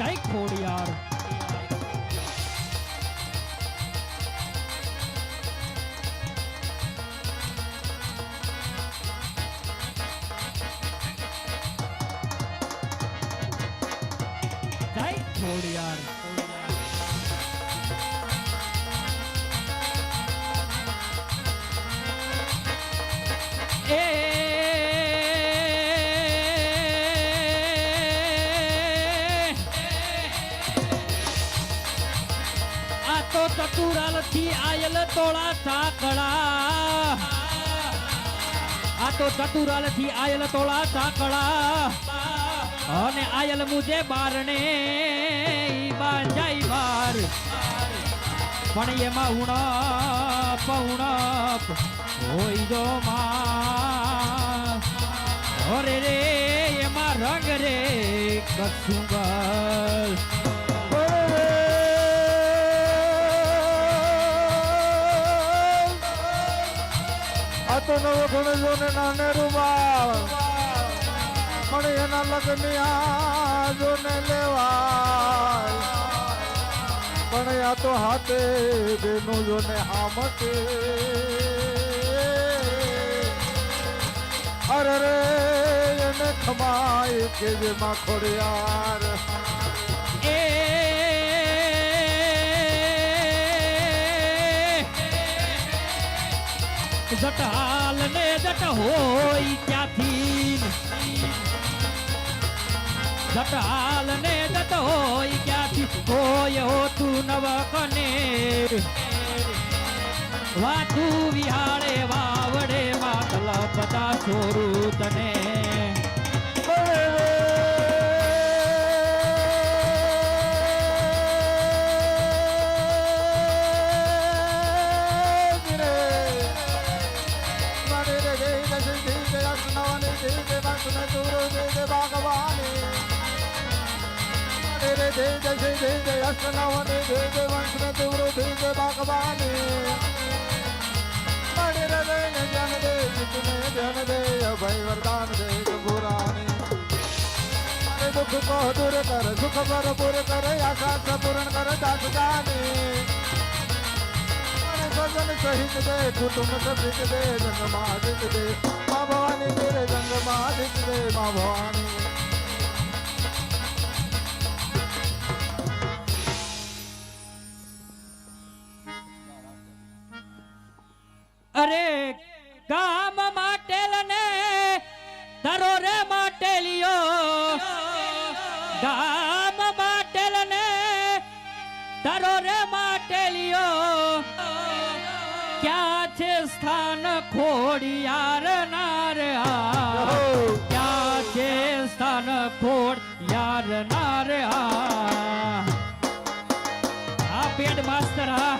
જય ખોડિયાર આ તો ચતુરાલથી આયલ તોળા ચાકડા આ તો ચતુરાલથી આયલ તોળા ચાકડા અને આયલ મુજે બારણે બાંજાઈ બાર. પણ એમાં ઉણપ ઉણપ હોય જો માં. અરે રે, એમાં રંગ રે કસુંગલ ગણજો ને નાને રૂમાલ પણ એના લગ્ન જો ને લેવાય. પણ આ તો હાથે બેનું જો ને હામતે અરે રે, એને ખમાય કે જે માખોડિયાર એ જટાલ ને જટ હોય ક્યાંથી? જટાલ ને જટ હોય ક્યાંથી? હોય હોતું નવ કને વાતું વિહાળે, વાવડે માતલ પતા છોરું તને. ભાઈ વરદાન દે પુરાણી દુઃખ કો દૂર કર સુખ ભરપૂર કર આશા પૂર્ણ કર દાસ જાની દે કુટુંબ સહિત દે જંગ દિત દે મા ભવાની તેરે જંગ દિત દે મા ભવાની ખોડિયાર નાર ક્યાં છે સ્થાન ખોડિયાર નાર આ પેડ માસ્તર હા.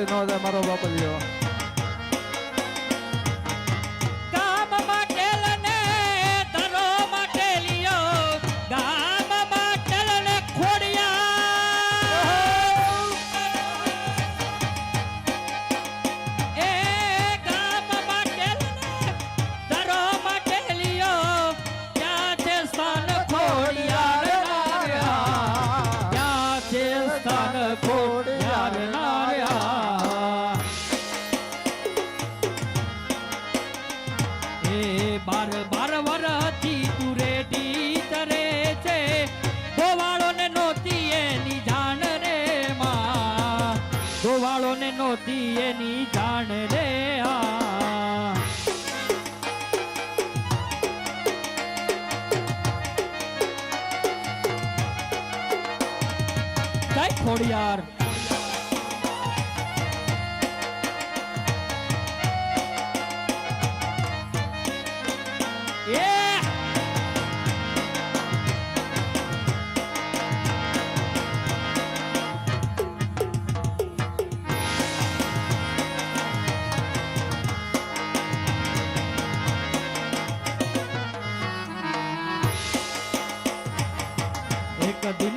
ખાલી ન જાય મારો બાપ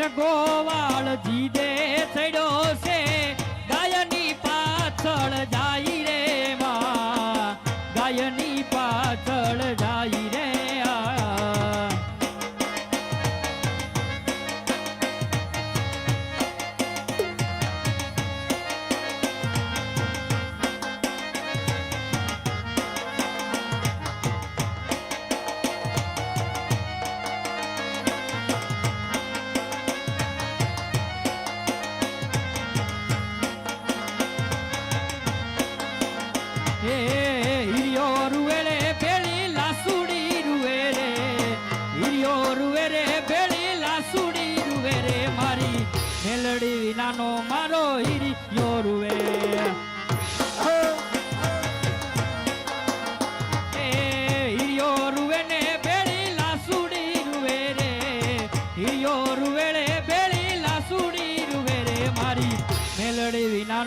ને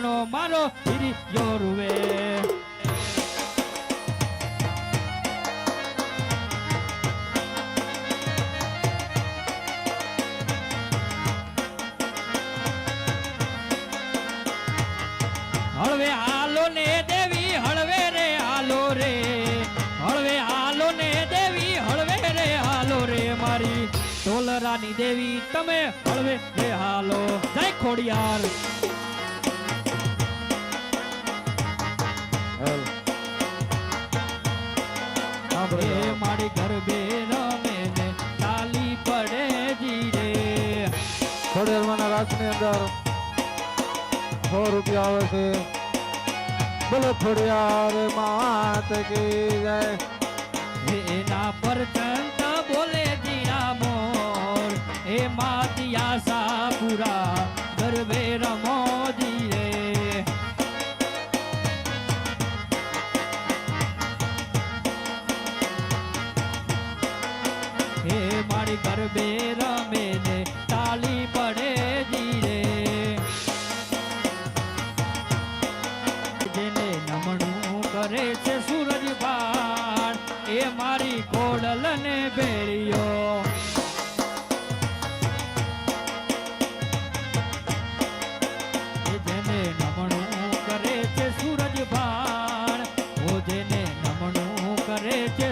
રૂવે હળવે હાલો ને દેવી, હળવે રે હાલો રે. હળવે હાલો ને દેવી, હળવે રે હાલો રે મારી. ઢોલરાની દેવી, તમે હળવે રે હાલો. જય ખોડિયાર. મારી ગરબે રમે ને તાલી પડે જી રે થોડી વારના રાસની અંદર સો રૂપિયા આવે છે. બોલો થોડિયાર માત કી જય. એના પર ચંત બોલે જીણા મોર. એ માતિયા સાપુરા ગરબે રમોજી રે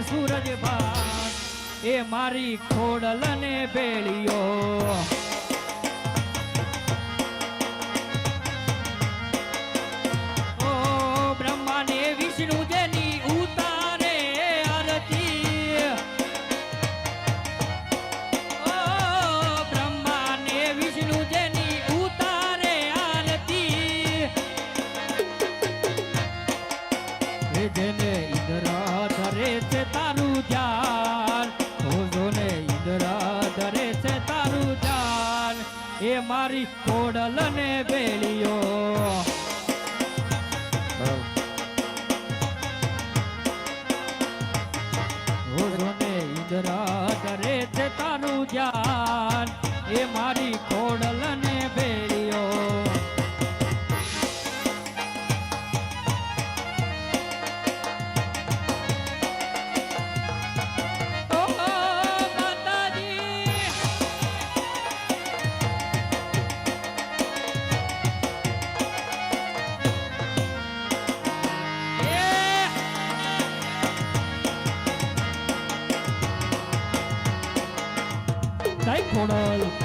સૂરજ ભાણ એ મારી ખોડલ ને બેળિયો એ મારી કોડલ ને બેલીઓ કરે છે તારું ધ્યાન. એ મારી ખોડલ જય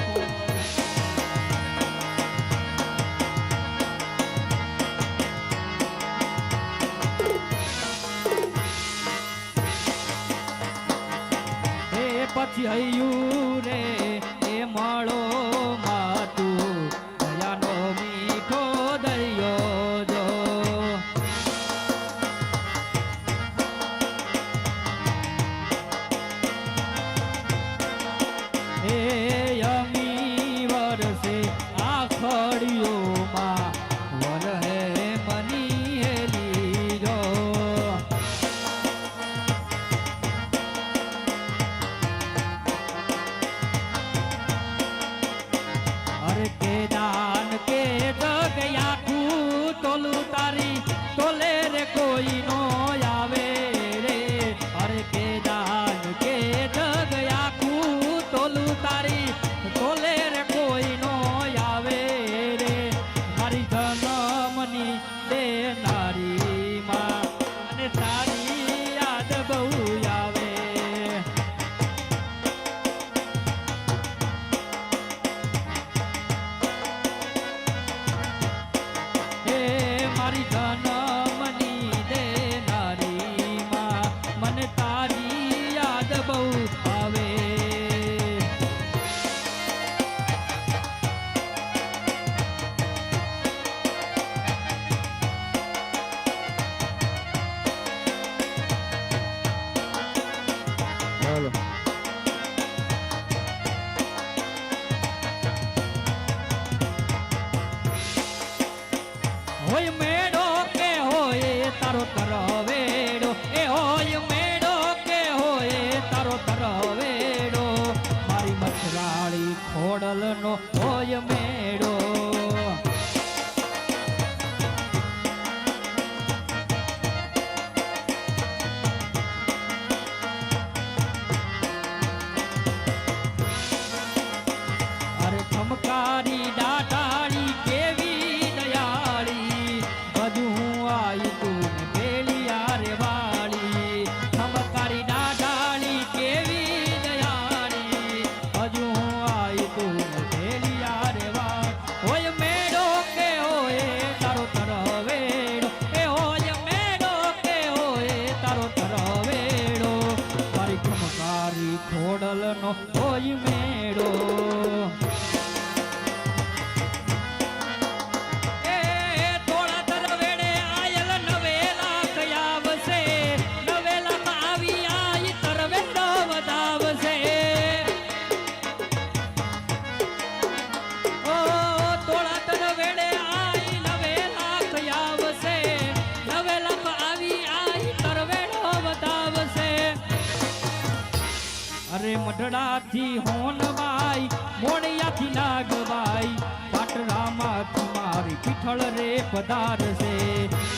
પીઠળ રે પધારશે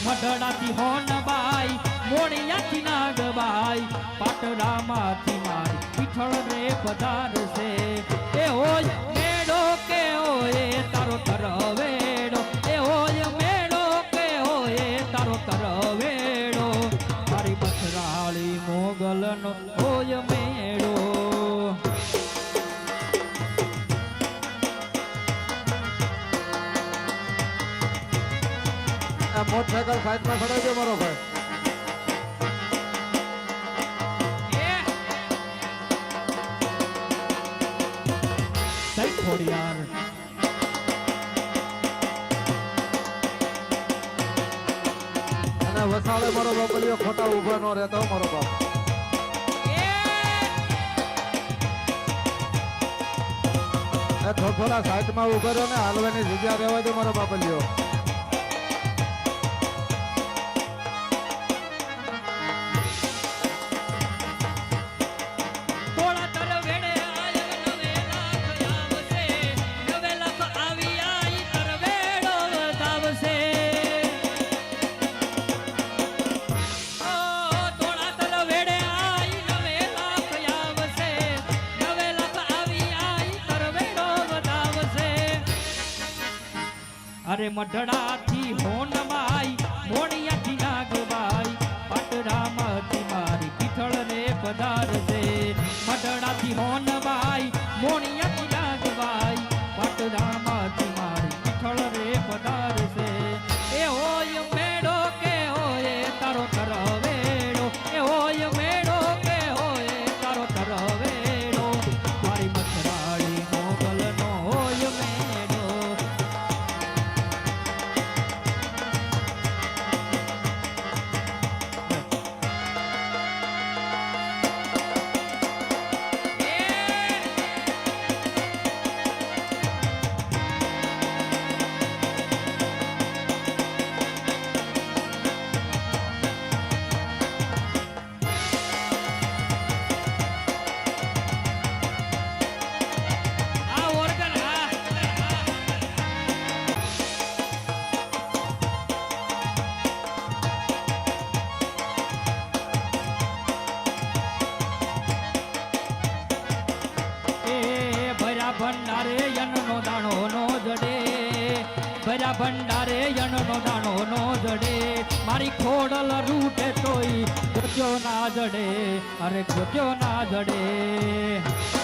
મઢડાથી હોનબાઈ, મોણિયાથી નાગબાઈ, પાટરામાંથી મારી પીઠળ રે પધારશે એ હોય મેળો કે હોય તારો તરવેડો એ હોય મેળો કે હોય તારો તરવેડો મારી પથરાળી મોગલનો આ સાઈડમાં ખડાવજો મારો ભાઈ. અને વસાડે મારો બાપલીઓ ખોટા ઊભા ન રહેતો મારો બાપ. થોડા સાઈડમાં ઊભા રહો ને, હાલવાની જગ્યા રહેવા દો મારો બાપલિયો અરે મઢડાથી જડે અરે ગોત્યો ના જડે.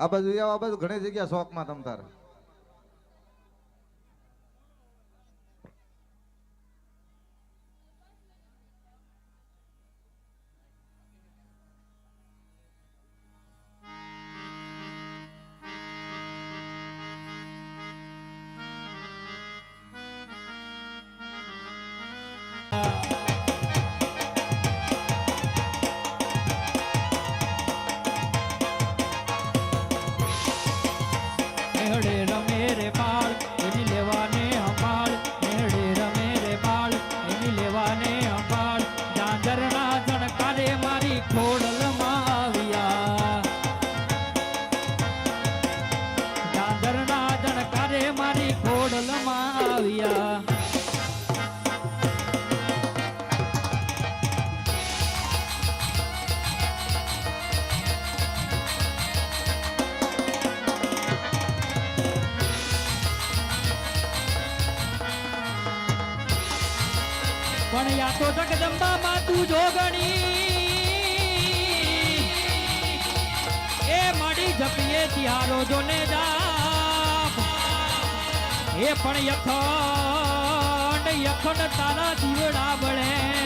આ બાજુ આવો, આ બાજુ ઘણી જગ્યા શોખમાં તમ ઓડલમાં આવ્યા પણ યા તો જગદંબા માં તું જોગણી એ મળી જપીએ ત્યારો જોને જા. એ પણ યખંડ યખંડ તારા જીવડા બળે